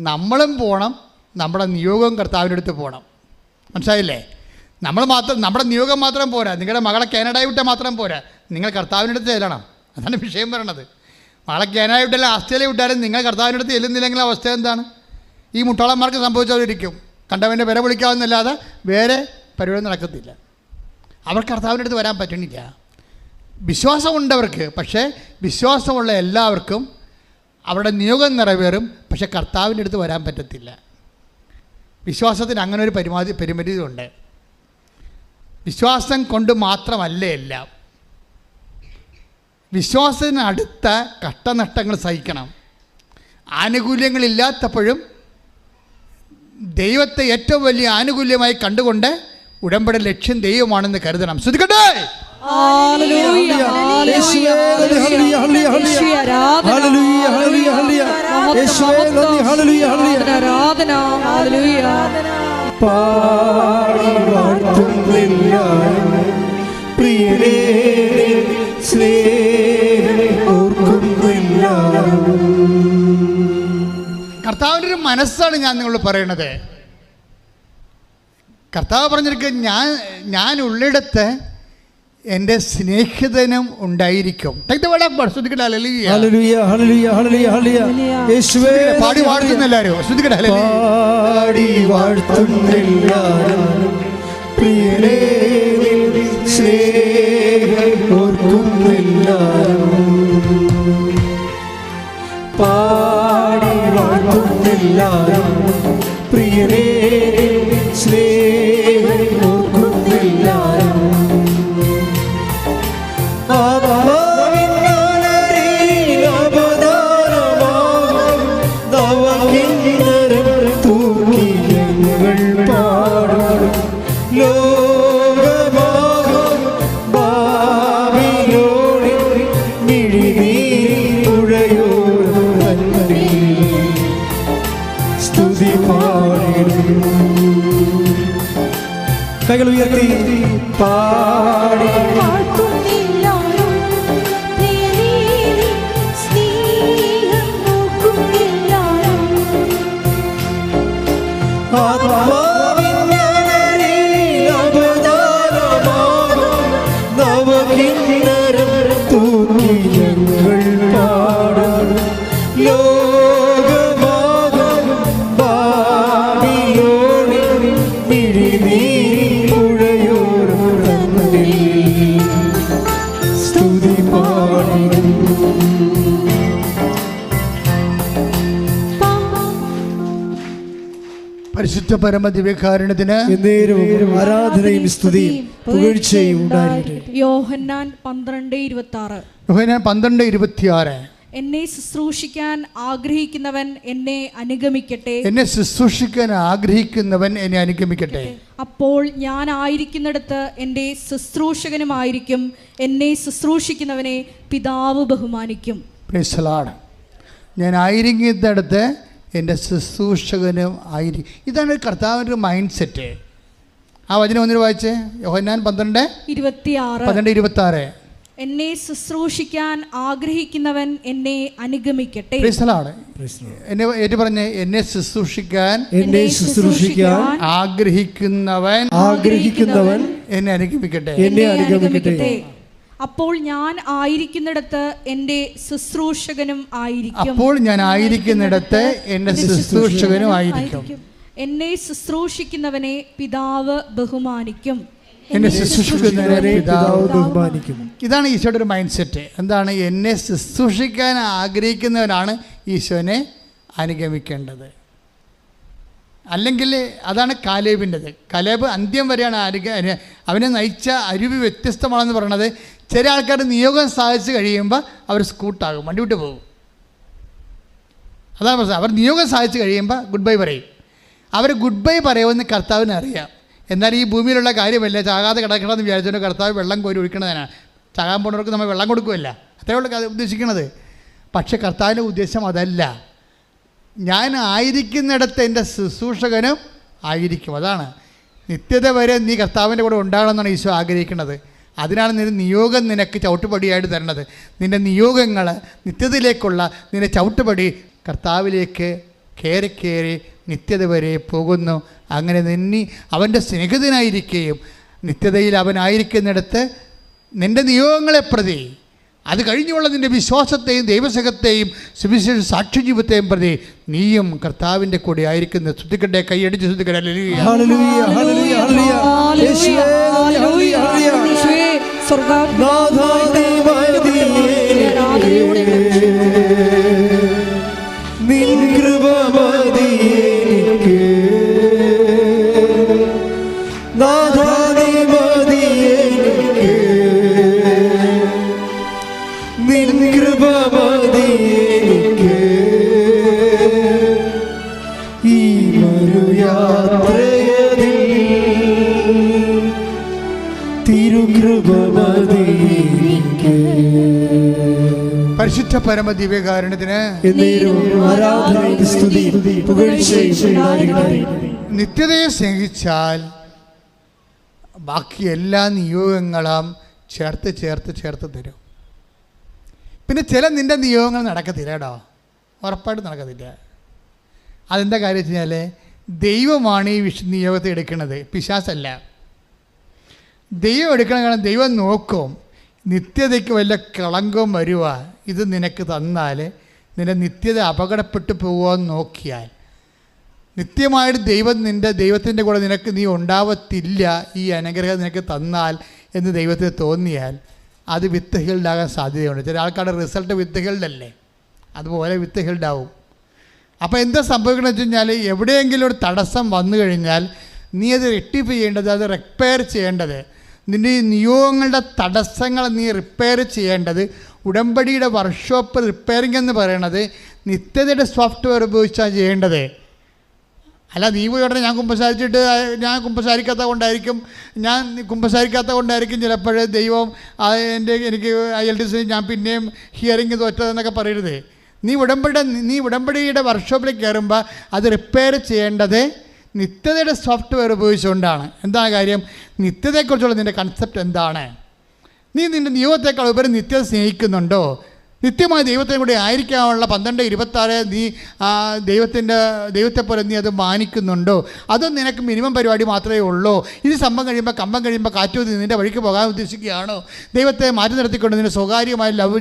നമ്മളും പോകണം നമ്മുടെ നിയോഗം കർത്താവിന്റെ അടുത്ത് പോകണം മനസ്സിലായില്ലേ? നമ്മൾ മാത്രം നമ്മുടെ നിയോഗം മാത്രം പോരാ. നിങ്ങളുടെ മകളെ കാനഡ വിട്ട മാത്രം പോരാ. നിങ്ങൾ കർത്താവിന്റെ അടുത്ത് ചെല്ലണം. അതാണ് വിഷയം പറയണത്. മകളെ കാനഡ വിട്ടാലും ആസ്ട്രേലിയ വിട്ടാലും നിങ്ങൾ കർത്താവിന്റെ അടുത്ത് ചെല്ലുന്നില്ലെങ്കിൽ അവസ്ഥ എന്താണ്? ഈ മുട്ടോളന്മാർക്ക് സംഭവിച്ചവരിക്കും കണ്ടവന്റെ വില വിളിക്കാവുന്നല്ലാതെ വേറെ പരിപാടി നടക്കത്തില്ല. അവർക്ക് കർത്താവിന്റെ അടുത്ത് വരാൻ പറ്റണില്ല. വിശ്വാസമുണ്ടവർക്ക് പക്ഷേ വിശ്വാസമുള്ള എല്ലാവർക്കും അവരുടെ നിയോഗം നിറവേറും പക്ഷെ കർത്താവിന്റെ അടുത്ത് വരാൻ പറ്റത്തില്ല. വിശ്വാസത്തിന് അങ്ങനെ ഒരു പരിമാതി പരിമിതിയുണ്ട്. വിശ്വാസം കൊണ്ട് മാത്രമല്ല എല്ലാം. വിശ്വാസത്തിനടുത്ത കഷ്ടനഷ്ടങ്ങൾ സഹിക്കണം. ആനുകൂല്യങ്ങളില്ലാത്തപ്പോഴും ദൈവത്തെ ഏറ്റവും വലിയ ആനുകൂല്യമായി കണ്ടുകൊണ്ട് ഉടമ്പടി ലക്ഷ്യം ദൈവമാണെന്ന് കരുതണം. ശ്രദ്ധിക്കട്ടെ hallelujah, hallelujah, hallelujah, hallelujah. Hallelujah, hallelujah, hallelujah. മഹത്വം, യേശുവേ, ഹല്ലേലൂയ, ഹല്ലേലൂയ. ആരാധന ഹല്ലേലൂയ. പാടി വാഴ്ത്തുന്നില്ല പ്രിയരേ സ്നേഹം ഓർക്കുന്നില്ല കർത്താവിന്റെ ഒരു മനസ്സാണ് ഞാൻ നിങ്ങളോട് പറയണത്. കർത്താവ് പറഞ്ഞിരിക്കുക ഞാൻ ഞാൻ ഉള്ളിടത്ത് എന്റെ സ്നേഹിതനും ഉണ്ടായിരിക്കും. പാടി God. ശ്രദ്ധിക്കട്ടെ, hallelujah. Hallelujah hallelujah hallelujah hallelujah പരിശുദ്ധ പരമ ദിവ്യകാരണത്തിന് ആരാധനയും സ്തുതിയും പുകഴ്ചയും ഉണ്ടായിരിക്കട്ടെ. യോഹന്നാൻ പന്ത്രണ്ട് ഇരുപത്തി ആറ് യോഹന്നാൻ പന്ത്രണ്ട് ഇരുപത്തി ആറ് എന്നെ ശുശ്രൂഷിക്കാൻ ആഗ്രഹിക്കുന്നവൻ എന്നെ അനുഗമിക്കട്ടെ. എന്നെ ശുശ്രൂഷിക്കാൻ ആഗ്രഹിക്കുന്നവൻ എന്നെ അനുഗമിക്കട്ടെ. അപ്പോൾ ഞാൻ ആയിരിക്കുന്നിടത്ത് എന്റെ ശുശ്രൂഷകനുമായിരിക്കും എന്നെ ശുശ്രൂഷിക്കുന്നവനെ പിതാവ് ബഹുമാനിക്കും. ഞാൻ ആയിരിക്കുന്നിടത്ത് എന്റെ ശുശ്രൂഷകനും ആയിരിക്കും ഇതാണ് കർത്താവിന്റെ ഒരു മൈൻഡ് സെറ്റ് ആ വചനം ഒന്നിന് വായിച്ചേ? യോഹന്നാൻ പന്ത്രണ്ട് ഇരുപത്തിയാറ്. പന്ത്രണ്ട് ഇരുപത്തി ആറ് എന്നെ ശുശ്രൂഷിക്കാൻ ആഗ്രഹിക്കുന്നവൻ എന്നെ അനുഗമിക്കട്ടെ. പ്രേസലാണ് എന്നെ ഏറ്റു പറഞ്ഞ എന്നെ ശുശ്രൂഷിക്കാൻ എന്നെ ശുശ്രൂഷിക്കാൻ ആഗ്രഹിക്കുന്നവൻ ആഗ്രഹിക്കുന്നവൻ എന്നെ അനുഗമിക്കട്ടെ. എന്നെ അനുഗമിക്കട്ടെ. അപ്പോൾ ഞാൻ ആയിരിക്കുന്നിടത്ത് എന്റെ ശുശ്രൂഷകനും ആയിരിക്കും. അപ്പോൾ ഞാൻ ആയിരിക്കുന്നിടത്ത് എന്റെ ശുശ്രൂഷകനും ആയിരിക്കും. എന്നെ ശുശ്രൂഷിക്കുന്നവനെ പിതാവ് ബഹുമാനിക്കും. എന്നെ ശുശ്രൂഷിക്കുന്നവരെ പിതാവ് ബഹുമാനിക്കും. ഇതാണ് ഈശോയുടെ ഒരു മൈൻഡ് സെറ്റ് എന്താണ് എന്നെ ശുശ്രൂഷിക്കാൻ ആഗ്രഹിക്കുന്നവനാണ് ഈശോനെ അനുഗമിക്കേണ്ടത്. അല്ലെങ്കിൽ അതാണ് കാലേബിന്റെത്. കലേബ് അന്ത്യം വരെയാണ് ആരു അവനെ നയിച്ച അരുവി വ്യത്യസ്തമാണെന്ന് പറയണത് ചില ആൾക്കാർ നിയോഗം സാധിച്ചു കഴിയുമ്പോൾ അവർ സ്കൂട്ടാകും വണ്ടി വിട്ട് പോകും. അതാണ് പ്രശ്നം. അവർ നിയോഗം സാധിച്ചു കഴിയുമ്പോൾ ഗുഡ് ബൈ പറയും. അവർ ഗുഡ് ബൈ പറയുമെന്ന് കർത്താവിന് അറിയാം. എന്നാൽ ഈ ഭൂമിയിലുള്ള കാര്യമല്ല ചാകാതെ കിടക്കണമെന്ന് വിചാരിച്ചുകൊണ്ട് കർത്താവ് വെള്ളം കോരി ഒഴിക്കണതിനാണ് ചാകാൻ പോകുന്നവർക്ക് നമ്മൾ വെള്ളം കൊടുക്കുമല്ല അത്രേ ഉള്ളൂ ഉദ്ദേശിക്കുന്നത് പക്ഷേ കർത്താവിന്റെ ഉദ്ദേശം അതല്ല. ഞാൻ ആയിരിക്കുന്നിടത്ത് എന്റെ ശുശ്രൂഷകനും ആയിരിക്കും. അതാണ് നിത്യത വരെ നീ കർത്താവിന്റെ കൂടെ ഉണ്ടാകണമെന്നാണ് ഈശോ ആഗ്രഹിക്കുന്നത്. അതിനാണ് നിന്റെ നിയോഗം നിനക്ക് ചവിട്ടുപടിയായിട്ട് തരുന്നത്. നിന്റെ നിയോഗങ്ങൾ നിത്യതയിലേക്കുള്ള നിന്റെ ചവിട്ടുപടി കർത്താവിലേക്ക് കയറി കയറി നിത്യത വരെ പോകുന്നു. അങ്ങനെ നിന്നി അവന്റെ സ്നേഹിതനായിരിക്കുകയും നിത്യതയിൽ അവനായിരിക്കുന്നിടത്ത് നിന്റെ നിയോഗങ്ങളെ പ്രതി അത് കഴിഞ്ഞുള്ള നിന്റെ വിശ്വാസത്തെയും ദൈവസഹത്തെയും സുവിശേഷ സാക്ഷി ജീവിതത്തെയും പ്രതി നീയും കർത്താവിന്റെ കൂടെ ആയിരിക്കുന്ന ശ്രദ്ധിക്കട്ടെ കൈയടിച്ച് ശ്രദ്ധിക്കട്ടെ ഹല്ലേലൂയ. പരമ നിത്യതയെ സ്നേഹിച്ചാൽ ബാക്കി എല്ലാ നിയോഗങ്ങളും ചേർത്ത് ചേർത്ത് ചേർത്ത് തരും. പിന്നെ ചില നിന്റെ നിയോഗങ്ങൾ നടക്കത്തില്ല കേട്ടോ. ഉറപ്പായിട്ട് നടക്കത്തില്ല. അതെന്താ കാര്യം വെച്ച് കഴിഞ്ഞാൽ ദൈവമാണ് ഈ വിഷു നിയോഗത്തെ എടുക്കുന്നത്. പിശാസല്ല. ദൈവം എടുക്കണം കാരണം ദൈവം നോക്കും. നിത്യതയ്ക്ക് വല്ല കളങ്കവും വരുക ഇത് നിനക്ക് തന്നാൽ നിന്റെ നിത്യത അപകടപ്പെട്ടു പോകുമെന്ന് നോക്കിയാൽ. നിത്യമായിട്ട് ദൈവം നിന്റെ ദൈവത്തിന്റെ കൂടെ നിനക്ക് നീ ഉണ്ടാവത്തില്ല ഈ അനുഗ്രഹം നിനക്ക് തന്നാൽ എന്ന് ദൈവത്തിന് തോന്നിയാൽ അത് വിത്ത് സാധ്യതയുണ്ട്. ചില ആൾക്കാരുടെ റിസൾട്ട് വിത്ത് അതുപോലെ വിത്ത് അപ്പോൾ എന്താ സംഭവിക്കണമെന്ന് വെച്ച് കഴിഞ്ഞാൽ എവിടെയെങ്കിലും ഒരു തടസ്സം വന്നു കഴിഞ്ഞാൽ നീ അത് റെക്ടിഫൈ ചെയ്യേണ്ടത് അത് റിപ്പയർ ചെയ്യേണ്ടത് നിന്റെ ഈ നിയോഗങ്ങളുടെ തടസ്സങ്ങൾ നീ റിപ്പയർ ചെയ്യേണ്ടത് ഉടമ്പടിയുടെ വർക്ക്ഷോപ്പ് റിപ്പയറിംഗ് എന്ന് പറയണത് നിത്യതയുടെ സോഫ്റ്റ്വെയർ ഉപയോഗിച്ചാണ് ചെയ്യേണ്ടത്. അല്ല നീ പോയി ഉടനെ ഞാൻ കുമ്പസാരിച്ചിട്ട് ഞാൻ കുമ്പസാരിക്കാത്ത കൊണ്ടായിരിക്കും ഞാൻ കുമ്പസാരിക്കാത്ത കൊണ്ടായിരിക്കും ചിലപ്പോൾ ദൈവം എന്റെ എനിക്ക് ഐ എൽ ടി സി ഞാൻ പിന്നെയും ഹിയറിങ് തോറ്റതെന്നൊക്കെ പറയരുത്. നീ ഉടമ്പടി നീ ഉടമ്പടിയുടെ വർക്ക്ഷോപ്പിലേക്ക് കയറുമ്പോൾ അത് റിപ്പയർ ചെയ്യേണ്ടത് നിത്യതയുടെ സോഫ്റ്റ്വെയർ ഉപയോഗിച്ചുകൊണ്ടാണ്. എന്താ കാര്യം? നിത്യതയെക്കുറിച്ചുള്ള നിന്റെ കൺസെപ്റ്റ് എന്താണ്? നീ നിന്റെ നിയോഗത്തെക്കാൾ ഉപരി നിത്യത സ്നേഹിക്കുന്നുണ്ടോ? നിത്യമായ ദൈവത്തെ കൂടെ ആയിരിക്കാനുള്ള പന്ത്രണ്ട് ഇരുപത്താറ് നീ ദൈവത്തിന്റെ ദൈവത്തെ പോലെ നീ അത് മാനിക്കുന്നുണ്ടോ? അതോ നിനക്ക് മിനിമം പരിപാടി മാത്രമേ ഉള്ളൂ? ഇത് സംഭവം കഴിയുമ്പോൾ കമ്പം കഴിയുമ്പോൾ കാറ്റൂതി നിന്റെ വഴിക്ക് പോകാൻ ഉദ്ദേശിക്കുകയാണോ? ദൈവത്തെ മാറ്റി നിർത്തിക്കൊണ്ട് നിന്റെ സ്വകാര്യമായ ലൗ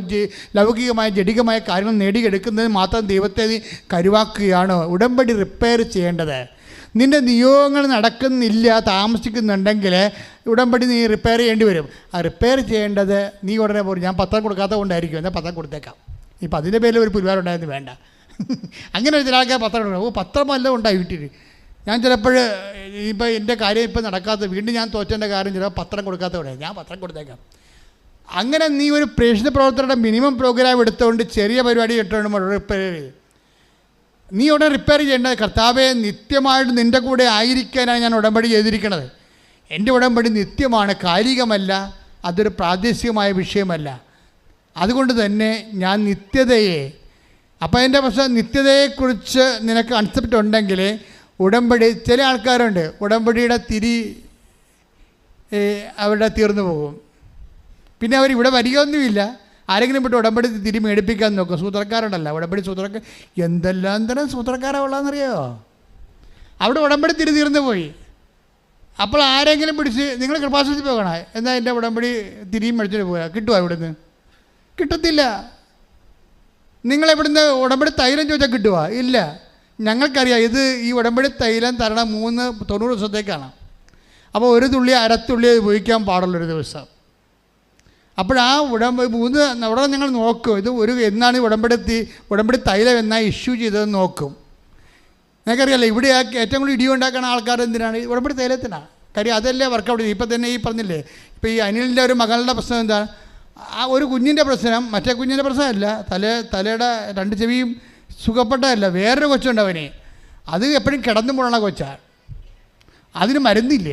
ലൗകികമായ ജടികമായ കാര്യങ്ങൾ നേടിയെടുക്കുന്നതിന് മാത്രം ദൈവത്തെ നീ കരുവാക്കുകയാണോ? ഉടമ്പടി റിപ്പയർ ചെയ്യേണ്ടത്. നിന്റെ നിയോഗങ്ങൾ നടക്കുന്നില്ല താമസിക്കുന്നുണ്ടെങ്കിൽ ഉടമ്പടി നീ റിപ്പയർ ചെയ്യേണ്ടി വരും. ആ റിപ്പയർ ചെയ്യേണ്ടത് നീ ഉടനെ പോലും ഞാൻ പത്രം കൊടുക്കാത്ത കൊണ്ടായിരിക്കും എന്നാൽ പത്രം കൊടുത്തേക്കാം. ഇപ്പം അതിന്റെ പേരിൽ ഒരു പുരുവാരം ഉണ്ടായിരുന്നു വേണ്ട. അങ്ങനെ ഒരു ചില പത്രം കൊടുക്കണം ഓ പത്രമല്ല ഉണ്ടായി വീട്ടിൽ ഞാൻ ചിലപ്പോൾ ഇപ്പോൾ എന്റെ കാര്യം ഇപ്പം നടക്കാത്ത വീണ്ടും ഞാൻ തോറ്റേന്റെ കാര്യം ചിലപ്പോൾ പത്രം കൊടുക്കാത്ത കൊണ്ട് ഞാൻ പത്രം കൊടുത്തേക്കാം. അങ്ങനെ നീ ഒരു പ്രേക്ഷിത പ്രവർത്തകരുടെ മിനിമം പ്രോഗ്രാം എടുത്തുകൊണ്ട് ചെറിയ പരിപാടി ഇട്ടുകൊണ്ട് റിപ്പയർ ചെയ്ത് നീ ഉടനെ റിപ്പയർ ചെയ്യേണ്ടത് കർത്താവെ നിത്യമായിട്ട് നിന്റെ കൂടെ ആയിരിക്കാനാണ് ഞാൻ ഉടമ്പടി ചെയ്തിരിക്കുന്നത് എന്റെ ഉടമ്പടി നിത്യമാണ് കാലികമല്ല അതൊരു പ്രാദേശികമായ വിഷയമല്ല. അതുകൊണ്ട് തന്നെ ഞാൻ നിത്യതയെ അപ്പോൾ എന്റെ പ്രശ്നം നിത്യതയെക്കുറിച്ച് നിനക്ക് കൺസെപ്റ്റ് ഉണ്ടെങ്കിൽ ഉടമ്പടി ചില ആൾക്കാരുണ്ട് ഉടമ്പടിയുടെ തിരി അവരുടെ തീർന്നു പോകും. പിന്നെ അവർ ഇവിടെ വരികയൊന്നുമില്ല. ആരെങ്കിലും വിട്ട് ഉടമ്പടി തിരി മേടിപ്പിക്കാൻ നോക്കും. സൂത്രക്കാരുണ്ടല്ല. ഉടമ്പടി സൂത്രക്കാർ എന്തെല്ലാം തരം സൂത്രക്കാരാണ് ഉള്ളതെന്നറിയോ? അവിടെ ഉടമ്പടി തിരി തീർന്നു പോയി. അപ്പോൾ ആരെങ്കിലും പിടിച്ച് നിങ്ങൾ കൃപാസനത്തിൽ പോകണ? എന്നാൽ എന്റെ ഉടമ്പടി തിരിയും മേടിച്ചിട്ട് പോയാൽ കിട്ടുമോ ഇവിടുന്ന്? കിട്ടത്തില്ല. നിങ്ങൾ ഇവിടുന്ന് ഉടമ്പടി തൈലം ചോദിച്ചാൽ കിട്ടുമോ ഇല്ല. ഞങ്ങൾക്കറിയാം ഇത് ഈ ഉടമ്പടി തൈലം തരണം മൂന്ന് തൊണ്ണൂറ് ദിവസത്തേക്കാണ്. അപ്പോൾ ഒരു തുള്ളി അരത്തുള്ളി ഉപയോഗിക്കാൻ പാടുള്ളൊരു ദിവസം. അപ്പോൾ ആ ഉടമ്പ മൂന്ന് അവിടെ ഞങ്ങൾ നോക്കും. ഇത് ഒരു എന്നാണ് ഉടമ്പടി ഉടമ്പടി തൈലം എന്നാ ഇഷ്യൂ ചെയ്തതെന്ന് നോക്കും. നിങ്ങൾക്കറിയാലോ ഇവിടെ ഏറ്റവും കൂടുതൽ ഇടി ഉണ്ടാക്കുന്ന ആൾക്കാർ എന്തിനാണ്? ഉടമ്പടി തൈലത്തിനാണ് കാര്യം അതല്ലേ വർക്ക് വർക്കൗട്ട് ഇപ്പം തന്നെ ഈ പറഞ്ഞില്ലേ ഇപ്പോൾ ഈ അനിലിന്റെ ഒരു മകളുടെ പ്രശ്നം എന്താ? ആ ഒരു കുഞ്ഞിന്റെ പ്രശ്നം മറ്റേ കുഞ്ഞിന്റെ പ്രശ്നമല്ല. തല തലയുടെ രണ്ട് ചെവിയും സുഖപ്പെട്ടതല്ല. വേറൊരു കൊച്ചുണ്ട് അത് എപ്പോഴും കിടന്നു പോണ കൊച്ചാണ് അതിന് മരുന്നില്ല.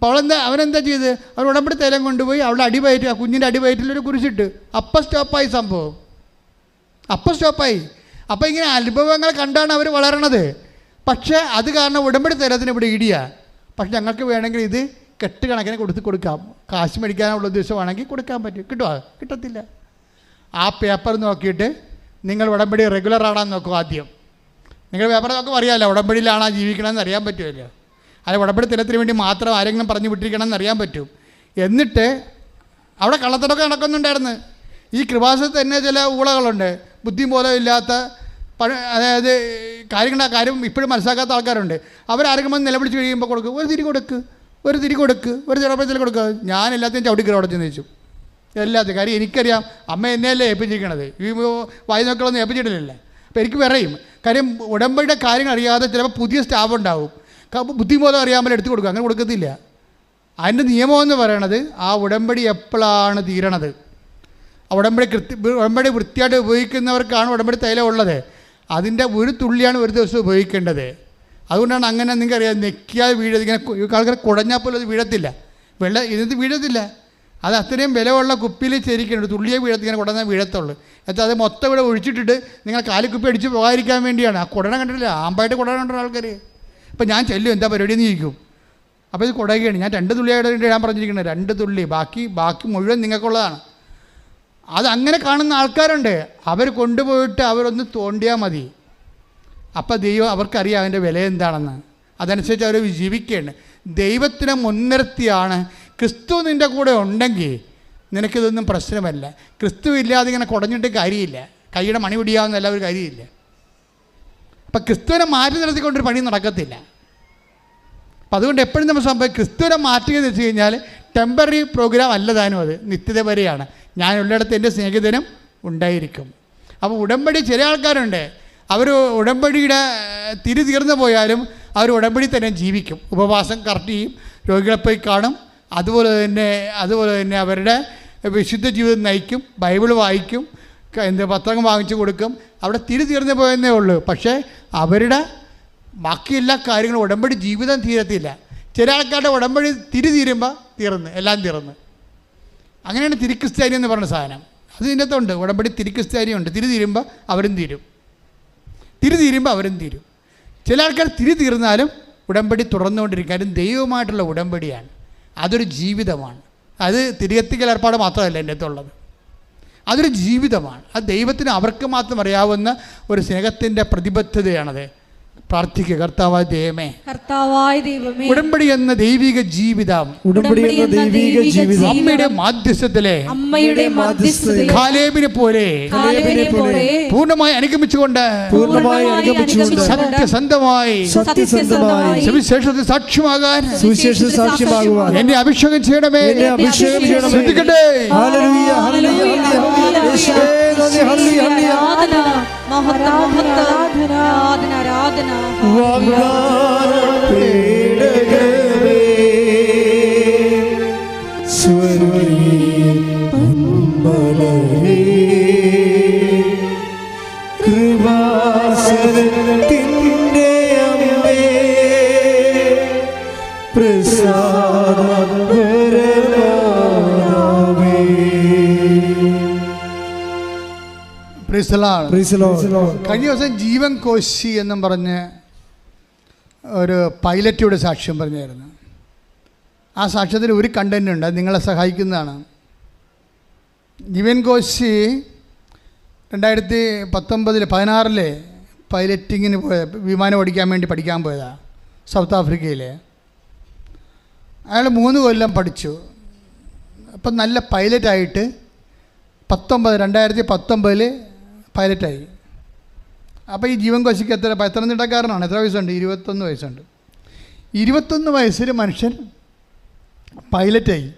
അപ്പോൾ അവളെന്താ അവനെന്താ ചെയ്ത്? അവൻ ഉടമ്പടി തൈലം കൊണ്ടുപോയി അവളുടെ അടിവയറ്റ് ആ കുഞ്ഞിന്റെ അടിവയറ്റിലൊരു കുരിശിട്ട്. അപ്പം സ്റ്റോപ്പായി സംഭവം. അപ്പം സ്റ്റോപ്പായി. അപ്പോൾ ഇങ്ങനെ അനുഭവങ്ങൾ കണ്ടാണ് അവർ വളരണത്. പക്ഷേ അത് കാരണം ഉടമ്പടി തൈലത്തിന് ഇവിടെ ഇടിയ. പക്ഷെ ഞങ്ങൾക്ക് വേണമെങ്കിൽ ഇത് കെട്ട് കണക്കിന് കൊടുത്ത് കൊടുക്കാം. കാശ് മേടിക്കാനുള്ള ഉദ്ദേശമാണെങ്കിൽ കൊടുക്കാൻ പറ്റും. കിട്ടുമോ കിട്ടത്തില്ല. ആ പേപ്പർ നോക്കിയിട്ട് നിങ്ങൾ ഉടമ്പടി റെഗുലർ ആണെന്ന് നോക്കും ആദ്യം. നിങ്ങൾ പേപ്പർ നോക്കുമ്പോൾ അറിയാമല്ലോ ഉടമ്പടിയിലാണോ ജീവിക്കണമെന്ന് അറിയാൻ പറ്റുമല്ലോ. അത് ഉടമ്പടി വേണ്ടി മാത്രം ആരെങ്കിലും പറഞ്ഞു വിട്ടിരിക്കണമെന്ന് അറിയാൻ പറ്റും. എന്നിട്ട് അവിടെ കള്ളത്തടൊക്കെ നടക്കുന്നുണ്ടായിരുന്നു. ഈ കൃപാസത്ത് തന്നെ ചില ഊളകളുണ്ട്. ബുദ്ധി പോലും ഇല്ലാത്ത അതായത് കാര്യങ്ങളുടെ കാര്യം ഇപ്പോഴും മനസ്സിലാക്കാത്ത ആൾക്കാരുണ്ട്. അവരാരെങ്കിലും വന്ന് നിലവിളിച്ച് കഴിയുമ്പോൾ കൊടുക്കും ഒരു തിരി കൊടുക്ക് ഒരു തിരി കൊടുക്ക് ഒരു ചെറുപ്പത്തിൽ കൊടുക്കുക ഞാൻ എല്ലാത്തിനും ചവിട്ടി കയറി അവിടെ ചെന്ന് വെച്ചു എല്ലാത്തിനും. കാര്യം എനിക്കറിയാം അമ്മ എന്നെയല്ലേ ഏൽപ്പിച്ചിരിക്കണത്. ഈ വായി നോക്കളൊന്നും ഏൽപ്പിച്ചിട്ടില്ലല്ലേ. അപ്പോൾ എനിക്ക് പറയും കാര്യം ഉടമ്പടിയുടെ കാര്യങ്ങൾ അറിയാതെ ചിലപ്പോൾ പുതിയ സ്റ്റാഫ് ഉണ്ടാവും. ക- ബുദ്ധിബോധം അറിയാமல் എടുത്തു കൊടുക്കുക. അങ്ങനെ കൊടുക്കത്തില്ല. അതിന്റെ നിയമം എന്ന് പറയണത് ആ ഉടമ്പടി എപ്പോഴാണ് തീരണത്? ആ ഉടമ്പടി കൃത്യ ഉടമ്പടി വൃത്തിയായിട്ട് ഉപയോഗിക്കുന്നവർക്കാണ് ഉടമ്പടി തൈലം ഉള്ളത്. അതിന്റെ ഒരു തുള്ളിയാണ് ഒരു ദിവസം ഉപയോഗിക്കേണ്ടത്. അതുകൊണ്ടാണ് അങ്ങനെ നിങ്ങൾക്കറിയാം നെക്കിയാൽ വീഴത് ഇങ്ങനെ ആൾക്കാർ കുടഞ്ഞാൽ പോലും അത് വീഴത്തില്ല. വെള്ളം ഇതിനകത്ത് വീഴത്തില്ല. അത് അത്രയും വിലയുള്ള കുപ്പിയിൽ ശരിക്കുണ്ട് തുള്ളിയെ വീഴത്ത് ഇങ്ങനെ കുടഞ്ഞാൽ വീഴത്തുള്ളൂ. എന്നിട്ട് അത് മൊത്തം ഇവിടെ ഒഴിച്ചിട്ടിട്ട് നിങ്ങൾ കാലിക്കുപ്പി അടിച്ച് പോകാതിരിക്കാൻ വേണ്ടിയാണ്. ആ കുടണം കണ്ടിട്ടില്ല? ആമ്പായിട്ട് കുടണം കണ്ടിട്ടുള്ള ആൾക്കാർ ഇപ്പം ഞാൻ ചെല്ലും എന്താ പരിപാടി എന്ന് ചോദിക്കും. അപ്പോൾ ഇത് കുടകയാണ്. ഞാൻ രണ്ട് തുള്ളിയായിട്ട് ഇടാൻ പറഞ്ഞിരിക്കുന്നത്. രണ്ട് തുള്ളി. ബാക്കി ബാക്കി മുഴുവൻ നിങ്ങൾക്കുള്ളതാണ്. അതങ്ങനെ കാണുന്ന ആൾക്കാരുണ്ട്. അവർ കൊണ്ടുപോയിട്ട് അവരൊന്ന് തോണ്ടിയാൽ മതി. അപ്പം ദൈവം അവർക്കറിയാം അതിന്റെ വില എന്താണെന്ന്. അതനുസരിച്ച് അവർ ജീവിക്കുകയാണ്. ദൈവത്തിനെ മുൻനിർത്തിയാണ് ക്രിസ്തു നിന്റെ കൂടെ ഉണ്ടെങ്കിൽ നിനക്കിതൊന്നും പ്രശ്നമല്ല. ക്രിസ്തു ഇല്ലാതെ ഇങ്ങനെ കുടഞ്ഞിട്ട് കാര്യമില്ല. കൈയുടെ മണി പിടിയാവുന്നല്ല ഒരു കാര്യമില്ല. അപ്പം ക്രിസ്തുവിനെ മാറ്റി നിർത്തിക്കൊണ്ടൊരു പണി നടക്കത്തില്ല. അപ്പം അതുകൊണ്ട് എപ്പോഴും നമ്മൾ സംഭവം ക്രിസ്തുവിനെ മാറ്റുക എന്ന് വെച്ച് കഴിഞ്ഞാൽ ടെമ്പററി പ്രോഗ്രാം അല്ലതാനും അത് നിത്യത വരെയാണ്. ഞാൻ ഉള്ളിടത്ത് എന്റെ സ്നേഹിതനും ഉണ്ടായിരിക്കും. അപ്പോൾ ഉടമ്പടി ചില ആൾക്കാരുണ്ട്. അവർ ഉടമ്പടിയുടെ തിരി തീർന്നു പോയാലും അവർ ഉടമ്പടി തന്നെ ജീവിക്കും. ഉപവാസം കറക്റ്റ് ചെയ്യും. രോഗികളെ പോയി കാണും. അതുപോലെ തന്നെ അതുപോലെ തന്നെ അവരുടെ വിശുദ്ധ ജീവിതം നയിക്കും. ബൈബിൾ വായിക്കും. എന്ത് പത്രങ്ങൾ വാങ്ങിച്ചു കൊടുക്കും. അവിടെ തിരി തീർന്നു പോയെന്നേ ഉള്ളൂ. പക്ഷേ അവരുടെ ബാക്കി എല്ലാ കാര്യങ്ങളും ഉടമ്പടി ജീവിതം തീരത്തില്ല. ചില ആൾക്കാരുടെ ഉടമ്പടി തിരി തീരുമ്പോൾ തീർന്ന് എല്ലാം തീർന്ന്. അങ്ങനെയാണ് തിരിക്രിസ്ത്യാനി എന്ന് പറഞ്ഞ സാധനം. അത് ഇതിന്റെ അകത്തുണ്ട് ഉടമ്പടി തിരിക്രിസ്ത്യാനി ഉണ്ട് തിരി തീരുമ്പോൾ അവരും തീരും. തിരി തീരുമ്പോൾ അവരും തീരും. ചില ആൾക്കാർ തിരി തീർന്നാലും ഉടമ്പടി തുറന്നുകൊണ്ടിരിക്കും കാര്യം ദൈവമായിട്ടുള്ള ഉടമ്പടിയാണ്. അതൊരു ജീവിതമാണ്. അത് തിരികത്തിക്കൽ ഏർപ്പാട് മാത്രമല്ല എന്റെ അടുത്തുള്ളത് അതൊരു ജീവിതമാണ്. അത് ദൈവത്തിന് അവർക്ക് മാത്രം അറിയാവുന്ന ഒരു സ്നേഹത്തിന്റെ പ്രതിബദ്ധതയാണത്. പ്രാർത്ഥിക്കുക കർത്താവായ ദൈവമേ കർത്താവായ ദൈവമേ ഉടമ്പടി എന്ന ദൈവിക ജീവിതം ഉടമ്പടി എന്ന ദൈവിക ജീവിതം അമ്മയുടെ മാധ്യസ്ഥത്തിലെ അമ്മയുടെ മധ്യസ്ഥതയിൽ ഖാലേബിനെ പോലെ ഖാലേബിനെ പോലെ പൂർണമായി അനുഗമിച്ചുകൊണ്ട് പൂർണമായി അനുഗമിച്ചുകൊണ്ട് സത്യസന്ധമായി സത്യസന്ധമായി സുവിശേഷത്തിൽ സാക്ഷ്യമാകാൻ സുവിശേഷ സാക്ഷ്യമാകുവാൻ എന്നെ അഭിഷേകം ചെയ്യണമേ. എന്നെ അഭിഷേകം ചെയ്യണമേ. ശ്രദ്ധിക്കട്ടെ. Hallelujah, hallelujah, hallelujah. യേശുവേ, നന്ദി, ഹല്ലേലൂയ, ഹല്ലേലൂയ. ആരാധന മഹത്വം ആരാധന ആരാധന വാഗ്ദാന പേടകമേ, സ്വർഗീയ പൊന്മലരേ, കൃപാസനത്തിന്റെ കഴിഞ്ഞ ദിവസം ജീവൻ കോശി എന്നും പറഞ്ഞ് ഒരു പൈലറ്റിയുടെ സാക്ഷ്യം പറഞ്ഞായിരുന്നു. ആ സാക്ഷ്യത്തിൽ ഒരു കണ്ടന്റ് ഉണ്ട്. അത് നിങ്ങളെ സഹായിക്കുന്നതാണ്. ജീവൻ കോശി രണ്ടായിരത്തി പത്തൊമ്പതിൽ പതിനാറിലെ പൈലറ്റിങ്ങിന് പോയ വിമാനം ഓടിക്കാൻ വേണ്ടി പഠിക്കാൻ പോയതാണ് സൗത്ത് ആഫ്രിക്കയിൽ അയാൾ മൂന്ന് കൊല്ലം പഠിച്ചു. അപ്പം നല്ല പൈലറ്റായിട്ട് പത്തൊമ്പത് രണ്ടായിരത്തി പത്തൊമ്പതിൽ പൈലറ്റായി. അപ്പോൾ ഈ ജീവൻ കോശിക്ക് എത്ര പത്തനംതിട്ടക്കാരനാണ് എത്ര വയസ്സുണ്ട്? ഇരുപത്തൊന്ന് വയസ്സുണ്ട്. ഇരുപത്തൊന്ന് വയസ്സിൽ മനുഷ്യൻ പൈലറ്റായി.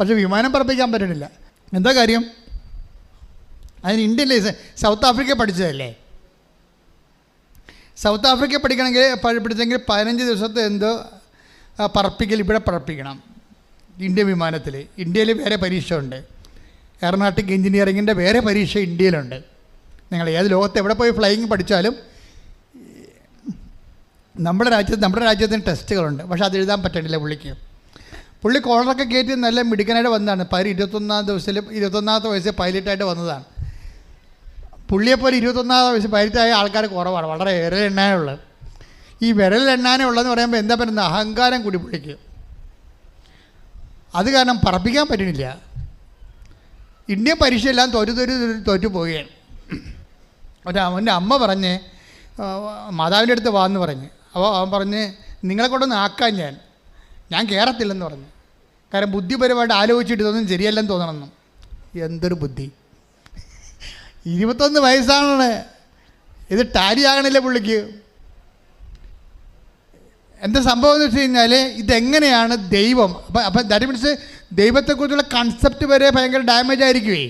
പക്ഷെ വിമാനം പറപ്പിക്കാൻ പറ്റണില്ല. എന്താ കാര്യം? അതിന് ഇന്ത്യൻ ലൈസൻസ് സൗത്ത് ആഫ്രിക്ക പഠിച്ചതല്ലേ? സൗത്ത് ആഫ്രിക്ക പഠിക്കണമെങ്കിൽ പഠിപ്പിച്ചെങ്കിൽ പതിനഞ്ച് ദിവസത്തെ എന്തോ പറപ്പിക്കൽ ഇവിടെ പറപ്പിക്കണം. ഇന്ത്യൻ വിമാനത്തിൽ ഇന്ത്യയിൽ വേറെ പരീക്ഷ ഉണ്ട് എയറോനാട്ടിക് എഞ്ചിനീയറിങ്ങിന്റെ വേറെ പരീക്ഷ ഇന്ത്യയിലുണ്ട്. നിങ്ങൾ ഏത് ലോകത്ത് എവിടെ പോയി ഫ്ലൈയിങ് പഠിച്ചാലും നമ്മുടെ രാജ്യത്ത് നമ്മുടെ രാജ്യത്തിന് ടെസ്റ്റുകളുണ്ട് പക്ഷെ അത് എഴുതാൻ പറ്റണില്ല പുള്ളിക്ക്. പുള്ളി കോളറൊക്കെ കയറ്റി നല്ല മിടുക്കനായിട്ട് വന്നതാണ്. പരി ഇരുപത്തൊന്നാം ദിവസത്തിൽ ഇരുപത്തൊന്നാമത്തെ വയസ്സിൽ പൈലറ്റായിട്ട് വന്നതാണ്. പുള്ളിയെപ്പോലെ ഇരുപത്തൊന്നാമത്തെ വയസ്സ് പൈലറ്റായ ആൾക്കാർ കുറവാണ്. വളരെ ഏറെ എണ്ണാനുള്ളത് ഈ വിരൽ എണ്ണാനേ ഉള്ളതെന്ന് പറയുമ്പോൾ എന്താ പറയുന്നത്? അഹങ്കാരം കൂടി പുള്ളിക്ക്. അത് കാരണം പറപ്പിക്കാൻ പറ്റണില്ല. ഇന്ത്യൻ പരീക്ഷയെല്ലാം തൊരു തൊരു തോറ്റു പോവുകയാണ്. ഒരു അവന്റെ അമ്മ പറഞ്ഞ് മാതാവിന്റെ അടുത്ത് വാന്ന് പറഞ്ഞ്. അപ്പോൾ അവൻ പറഞ്ഞ് നിങ്ങളെ കൊണ്ടൊന്ന് ആക്കാൻ ഞാൻ. ഞാൻ കയറത്തില്ലെന്ന് പറഞ്ഞു. കാരണം ബുദ്ധിപരമായിട്ട് ആലോചിച്ചിട്ട് ഇതൊന്നും ശരിയല്ലെന്ന് തോന്നണമെന്നും. എന്തൊരു ബുദ്ധി. ഇരുപത്തൊന്ന് വയസ്സാണ്. ഇത് ടാരി ആകണില്ല പുള്ളിക്ക്? എന്താ സംഭവം എന്ന് വെച്ച് കഴിഞ്ഞാൽ ഇതെങ്ങനെയാണ് ദൈവം? അപ്പം അപ്പം ദാറ്റ് മീൻസ് ദൈവത്തെക്കുറിച്ചുള്ള കൺസെപ്റ്റ് വരെ ഭയങ്കര ഡാമേജ് ആയിരിക്കുമേ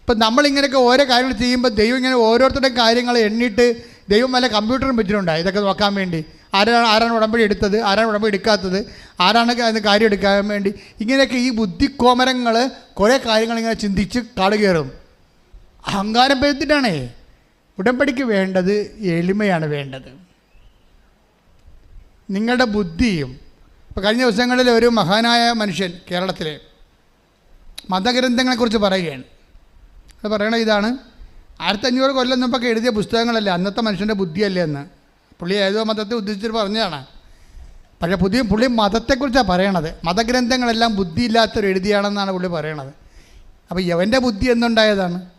ഇപ്പം നമ്മളിങ്ങനെയൊക്കെ ഓരോ കാര്യങ്ങൾ ചെയ്യുമ്പോൾ ദൈവം ഇങ്ങനെ ഓരോരുത്തരുടെയും കാര്യങ്ങൾ എണ്ണിയിട്ട് ദൈവം വല്ല കമ്പ്യൂട്ടറും വെച്ചിട്ടുണ്ടായി ഇതൊക്കെ നോക്കാൻ വേണ്ടി. ആരാണ് ആരാണ് ഉടമ്പടി എടുത്തത് ആരാണ് ഉടമ്പടി എടുക്കാത്തത് ആരാണ് അതിന് കാര്യം എടുക്കാൻ വേണ്ടി. ഇങ്ങനെയൊക്കെ ഈ ബുദ്ധിക്കോമരങ്ങൾ കുറേ കാര്യങ്ങൾ ഇങ്ങനെ ചിന്തിച്ച് കയറും. അഹങ്കാരം പെരുത്തിട്ടാണേ ഉടമ്പടിക്ക് വേണ്ടത് എളിമയാണ് വേണ്ടത്. നിങ്ങളുടെ ബുദ്ധിയും ഇപ്പോൾ കഴിഞ്ഞ ദിവസങ്ങളിൽ ഒരു മഹാനായ മനുഷ്യൻ കേരളത്തിലെ മതഗ്രന്ഥങ്ങളെക്കുറിച്ച് പറയുകയാണ്. അത് പറയണ ഇതാണ് ആയിരത്തഞ്ഞൂറ് കൊല്ലം മുമ്പൊക്കെ എഴുതിയ പുസ്തകങ്ങളല്ലേ അന്നത്തെ മനുഷ്യന്റെ ബുദ്ധിയല്ലേ എന്ന്? പുള്ളി ഏതോ മതത്തെ ഉദ്ദേശിച്ചിട്ട് പറഞ്ഞതാണ്. പക്ഷേ പുതിയ പുള്ളി മതത്തെക്കുറിച്ചാണ് പറയണത്. മതഗ്രന്ഥങ്ങളെല്ലാം ബുദ്ധിയില്ലാത്തൊരു എഴുതിയാണെന്നാണ് പുള്ളി പറയണത്. അപ്പോൾ യവന്റെ ബുദ്ധി എന്നുണ്ടായതാണ്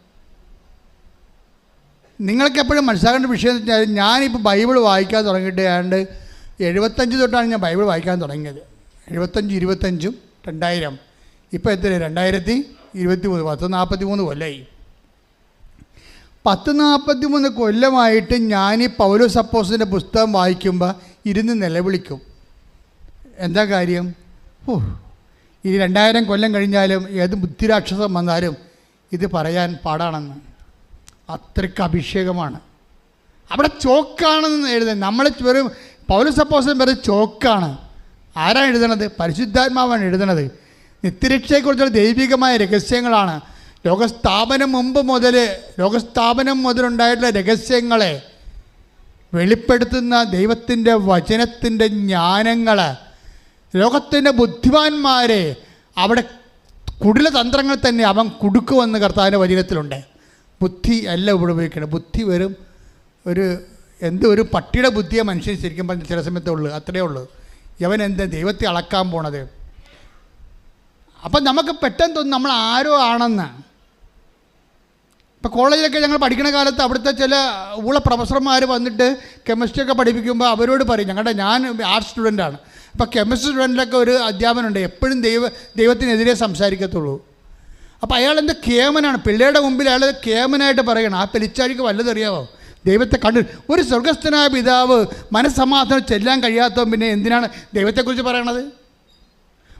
നിങ്ങൾക്കെപ്പോഴും മനസ്സിലാക്കേണ്ട വിഷയം എന്ന് വെച്ചാൽ ഞാനിപ്പോൾ ബൈബിൾ വായിക്കാൻ തുടങ്ങിയിട്ട് ഏതാണ്ട് എഴുപത്തഞ്ച് തൊട്ടാണ് ഞാൻ ബൈബിൾ വായിക്കാൻ തുടങ്ങിയത്. എഴുപത്തഞ്ച് ഇരുപത്തഞ്ചും രണ്ടായിരം. ഇപ്പോൾ എത്ര രണ്ടായിരത്തി ഇരുപത്തി മൂന്ന് പത്ത് നാൽപ്പത്തി മൂന്ന് കൊല്ലമായി പത്ത് നാൽപ്പത്തി മൂന്ന് കൊല്ലമായിട്ട് ഞാൻ ഈ പൗലോ സപ്പോസിന്റെ പുസ്തകം വായിക്കുമ്പോൾ ഇരുന്ന് നിലവിളിക്കും. എന്താ കാര്യം? ഓ ഈ രണ്ടായിരം കൊല്ലം കഴിഞ്ഞാലും ഏത് ബുദ്ധിരാക്ഷസം വന്നാലും ഇത് പറയാൻ പാടാണെന്ന്. അത്രയ്ക്ക് അഭിഷേകമാണ്. അവിടെ ചോക്കാണെന്ന് എഴുതുന്നത്. നമ്മളെ വെറും പൗലസ് സപ്പോസൻ വെറും ചോക്കാണ്. ആരാണ് എഴുതണത് പരിശുദ്ധാത്മാവാണ് എഴുതണത് നിത്യരക്ഷയെക്കുറിച്ചുള്ള ദൈവികമായ രഹസ്യങ്ങളാണ്. ലോകസ്ഥാപനം മുമ്പ് മുതൽ ലോകസ്ഥാപനം മുതലുണ്ടായിട്ടുള്ള രഹസ്യങ്ങളെ വെളിപ്പെടുത്തുന്ന ദൈവത്തിന്റെ വചനത്തിന്റെ ജ്ഞാനങ്ങൾ ലോകത്തിന്റെ ബുദ്ധിമാന്മാരെ അവിടെ കുടില തന്ത്രങ്ങൾ തന്നെ അവൻ കുടുക്കുമെന്ന് കർത്താവിന്റെ വചനത്തിലുണ്ട്. ബുദ്ധി അല്ല ഇവിടെ ബുദ്ധി വെറും ഒരു എന്ത് ഒരു പട്ടിയുടെ ബുദ്ധിയെ മനുഷ്യൻ ശരിക്കും പറഞ്ഞ ചില സമയത്തേ ഉള്ളൂ അത്രയേ ഉള്ളൂ. ഇവൻ എന്താ ദൈവത്തെ അളക്കാൻ പോണത്? അപ്പം നമുക്ക് പെട്ടെന്ന് തോന്നും നമ്മൾ ആരോ ആണെന്ന്. ഇപ്പോൾ കോളേജിലൊക്കെ ഞങ്ങൾ പഠിക്കുന്ന കാലത്ത് അവിടുത്തെ ചില ഉള്ള പ്രൊഫസർമാർ വന്നിട്ട് കെമിസ്ട്രി ഒക്കെ പഠിപ്പിക്കുമ്പോൾ അവരോട് പറയും ഞങ്ങളുടെ ഞാൻ ആർട്സ് സ്റ്റുഡന്റാണ് അപ്പോൾ കെമിസ്ട്രി സ്റ്റുഡന്റിലൊക്കെ ഒരു അധ്യാപനമുണ്ട് എപ്പോഴും ദൈവ ദൈവത്തിനെതിരെ സംസാരിക്കത്തുള്ളൂ. അപ്പോൾ അയാൾ എന്ത് കേമനാണ്? പിള്ളേരുടെ മുമ്പിൽ അയാൾ കേമനായിട്ട് പറയണം. ആ പെലിച്ചാഴിക്ക് വല്ലതറിയാവോ? ദൈവത്തെ കണ്ടു ഒരു സ്വർഗസ്ഥനായ പിതാവ് മനസ്സമാധാനം ചെല്ലാൻ കഴിയാത്തവൻ പിന്നെ എന്തിനാണ് ദൈവത്തെക്കുറിച്ച് പറയണത്?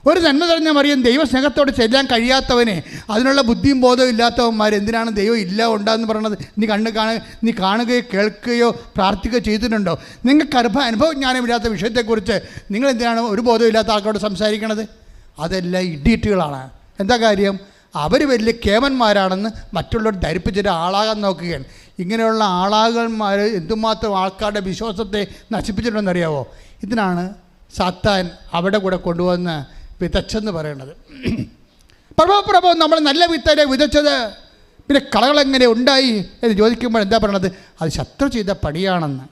ഒരു നന്മ തെളിഞ്ഞ മറിയം ദൈവസ്നേഹത്തോട് ചെല്ലാൻ കഴിയാത്തവനെ അതിനുള്ള ബുദ്ധിയും ബോധവും ഇല്ലാത്തവന്മാർ എന്തിനാണ് ദൈവം ഇല്ല ഉണ്ടാന്ന് പറയണത്? നീ കണ്ണ് കാണുക നീ കാണുകയോ കേൾക്കുകയോ പ്രാർത്ഥിക്കുകയോ ചെയ്തിട്ടുണ്ടോ? നിങ്ങൾക്ക് അനുഭവ അനുഭവജ്ഞാനമില്ലാത്ത വിഷയത്തെക്കുറിച്ച് നിങ്ങൾ എന്തിനാണ് ഒരു ബോധമില്ലാത്ത ആൾക്കാരോട് സംസാരിക്കണത്? അതെല്ലാം ഇഡിയറ്റുകളാണ് എന്താ കാര്യം? അവർ വലിയ കേമന്മാരാണെന്ന് മറ്റുള്ളവർ ധരിപ്പിച്ചിട്ട് ആളാകാൻ നോക്കുകയാണ്. ഇങ്ങനെയുള്ള ആളാകന്മാർ എന്തുമാത്രം ആൾക്കാരുടെ വിശ്വാസത്തെ നശിപ്പിച്ചിട്ടുണ്ടെന്നറിയാവോ? ഇതിനാണ് സാത്താൻ അവിടെ കൂടെ കൊണ്ടുവന്ന് വിതച്ചെന്ന് പറയുന്നത് പ്രഭോ നമ്മൾ നല്ല വിത്തരെ വിതച്ചത്. പിന്നെ കളകളെങ്ങനെ ഉണ്ടായി എന്ന് ചോദിക്കുമ്പോൾ എന്താ പറയണത്? അത് ശത്രു ചെയ്ത പണിയാണെന്ന്.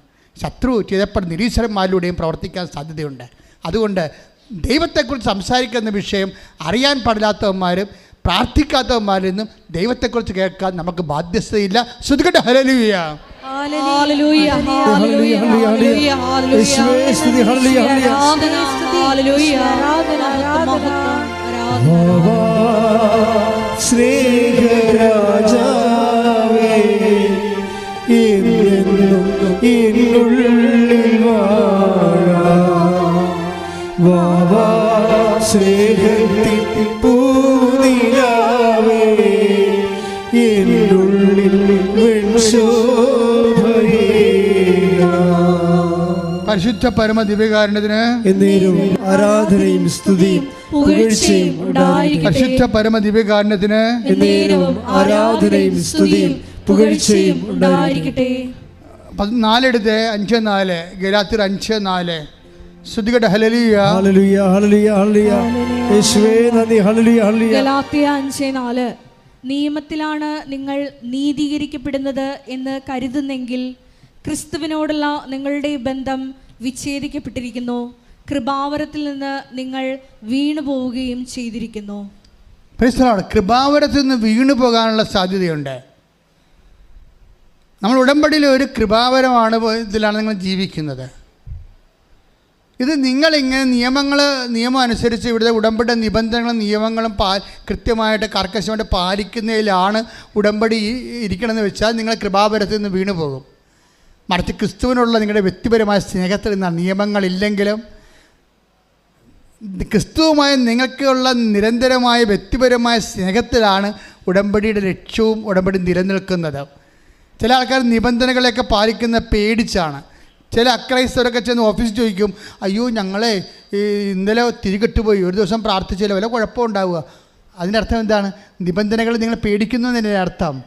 ശത്രു ചെയ്തപ്പോൾ നിരീശ്വരന്മാരിലൂടെയും പ്രവർത്തിക്കാൻ സാധ്യതയുണ്ട്. അതുകൊണ്ട് ദൈവത്തെക്കുറിച്ച് സംസാരിക്കുന്ന വിഷയം അറിയാൻ പാടില്ലാത്തവന്മാരും പ്രാർത്ഥിക്കാത്തവന്മാരിൽ നിന്നും ദൈവത്തെക്കുറിച്ച് കേൾക്കാൻ നമുക്ക് ബാധ്യസ്ഥയില്ല ശ്രുതികട്ട hallelujah hallelujah hallelujah hallelujah hallelujah യേശുവേ സ്തുതി ഹല്ലേലൂയ പരിശുദ്ധ പരമ ദിവ്യകാരണത്തിന് എന്നേരും ആരാധനയും സ്തുതിയും പുകഴ്ചയും ഉണ്ടായിരിക്കട്ടെ. പരിശുദ്ധ പരമ ദിവ്യകാരണത്തിന് എന്നേരവും ആരാധനയും സ്തുതിയും പുകഴ്ചയും ഉണ്ടായിരിക്കട്ടെ. നാലെടുത്ത് അഞ്ച് നാല് ഗരാത്തിർ അഞ്ച് നാല്. ശ്രുതികട്ടെ ഹലലിയ ഹല്ലേലൂയ ഹല്ലേലൂയ ഹല്ലേലൂയ. യേശുവേ നന്ദി. Hallelujah hallelujah. ഗലാത്യ അഞ്ച് നാല്. നിയമത്തിലാണ് നിങ്ങൾ നീതീകരിക്കപ്പെടുന്നത് എന്ന് കരുതുന്നെങ്കിൽ ക്രിസ്തുവിനോടുള്ള നിങ്ങളുടെ ബന്ധം വിച്ഛേദിക്കപ്പെട്ടിരിക്കുന്നു. കൃപാവരത്തിൽ നിന്ന് നിങ്ങൾ വീണു പോവുകയും ചെയ്തിരിക്കുന്നു കൃപാവരത്തിൽ നിന്ന് വീണു പോകാനുള്ള സാധ്യതയുണ്ട്. നമ്മൾ ഉടമ്പടിയിൽ ഒരു കൃപാവരമാണ് ഇതിലാണ് നിങ്ങൾ ജീവിക്കുന്നത്. ഇത് നിങ്ങളിങ്ങനെ നിയമങ്ങൾ നിയമം അനുസരിച്ച് ഇവിടുത്തെ ഉടമ്പടി നിബന്ധനകളും നിയമങ്ങളും പാ കൃത്യമായിട്ട് കർക്കശമായിട്ട് പാലിക്കുന്നതിലാണ് ഉടമ്പടി ഇരിക്കണമെന്ന് വെച്ചാൽ നിങ്ങൾ കൃപാപരത്തിൽ നിന്ന് വീണു പോകും മറിച്ച് ക്രിസ്തുവിനുള്ള നിങ്ങളുടെ വ്യക്തിപരമായ സ്നേഹത്തിൽ നിന്ന നിയമങ്ങളില്ലെങ്കിലും ക്രിസ്തുവുമായി നിങ്ങൾക്കുള്ള നിരന്തരമായ വ്യക്തിപരമായ സ്നേഹത്തിലാണ് ഉടമ്പടിയുടെ ലക്ഷ്യവും ഉടമ്പടി നിലനിൽക്കുന്നത്. ചില ആൾക്കാർ നിബന്ധനകളെയൊക്കെ പാലിക്കുന്ന പേടിച്ചാണ്. ചില അക്രൈസ്തവരൊക്കെ ചെന്ന് ഓഫീസിൽ ചോദിക്കും അയ്യോ ഞങ്ങളെ ഇന്നലെ തിരികെട്ട് പോയി ഒരു ദിവസം പ്രാർത്ഥിച്ചില്ല വല്ല കുഴപ്പമുണ്ടാവുക? അതിന്റെ അർത്ഥം എന്താണ്? നിബന്ധനകൾ നിങ്ങൾ പേടിക്കുന്നു എന്നതിന്റെ അർത്ഥം.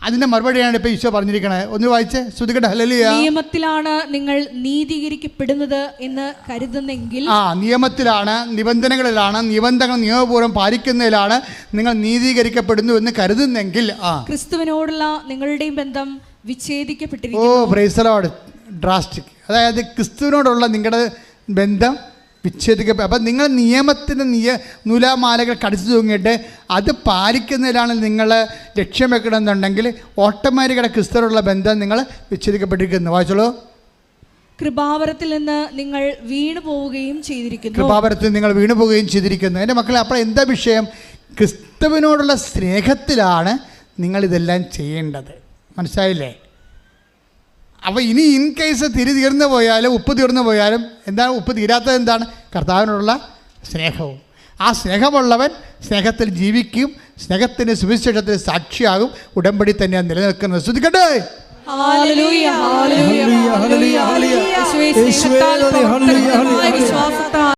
അതിന്റെ മറുപടിയാണ് ഇപ്പൊ ഈശോ പറഞ്ഞിരിക്കണത് ഒന്ന് വായിച്ചേ. ശ്രുതികട്ടെ ഹലലിയ നിയമത്തിലാണ് നിങ്ങൾ നീതീകരിക്കപ്പെടുന്നത് എന്ന് കരുതുന്നെങ്കിൽ ആ നിയമത്തിലാണ് നിബന്ധനകളിലാണ് നിബന്ധനകൾ നിയമപൂർവം പാലിക്കുന്നതിലാണ് നിങ്ങൾ നീതീകരിക്കപ്പെടുന്നു എന്ന് കരുതുന്നെങ്കിൽ ആ. ക്രിസ്തുവിനോടുള്ള നിങ്ങളുടെയും ബന്ധം ഓ വിച്ഛേദിക്കപ്പെട്ടിരിക്കുന്നു ബ്രേസലോട് ഡ്രാസ്റ്റിക് അതായത് ക്രിസ്തുവിനോടുള്ള നിങ്ങളുടെ ബന്ധം വിച്ഛേദിക്കപ്പെടും അപ്പം നിങ്ങൾ നിയമത്തിന്റെ നിയ നൂലാമാലകൾ കടിച്ചു തൂങ്ങിയിട്ട് അത് പാലിക്കുന്നതിലാണ് നിങ്ങൾ ലക്ഷ്യം വെക്കണമെന്നുണ്ടെങ്കിൽ ഓട്ടോമാറ്റിക്കടെ ക്രിസ്തരുള്ള ബന്ധം നിങ്ങൾ വിച്ഛേദിക്കപ്പെട്ടിരിക്കുന്നു. വായിച്ചോളൂ. കൃപാവരത്തിൽ നിന്ന് നിങ്ങൾ വീണു പോവുകയും ചെയ്തിരിക്കുന്നു. കൃപാവരത്തിൽ നിങ്ങൾ വീണു പോവുകയും ചെയ്തിരിക്കുന്നു. എന്റെ മക്കളെ അപ്പോൾ എന്താ വിഷയം? ക്രിസ്തുവിനോടുള്ള സ്നേഹത്തിലാണ് നിങ്ങളിതെല്ലാം ചെയ്യേണ്ടത്. മനസ്സിലായില്ലേ? അപ്പോൾ ഇനി ഇൻ കേസ് തിരി തീർന്നു പോയാലും ഉപ്പ് തീർന്നു പോയാലും എന്താണ് ഉപ്പ് തീരാത്തത് എന്താണ്? കർത്താവിനോടുള്ള സ്നേഹവും. ആ സ്നേഹമുള്ളവൻ സ്നേഹത്തിൽ ജീവിക്കും സ്നേഹത്തിന്റെ സുവിശേഷത്തിന് സാക്ഷിയാകും ഉടമ്പടി തന്നെ നിലനിൽക്കുന്നത് ശ്രദ്ധിക്കട്ടെ. വിശ്വാസത്താൽ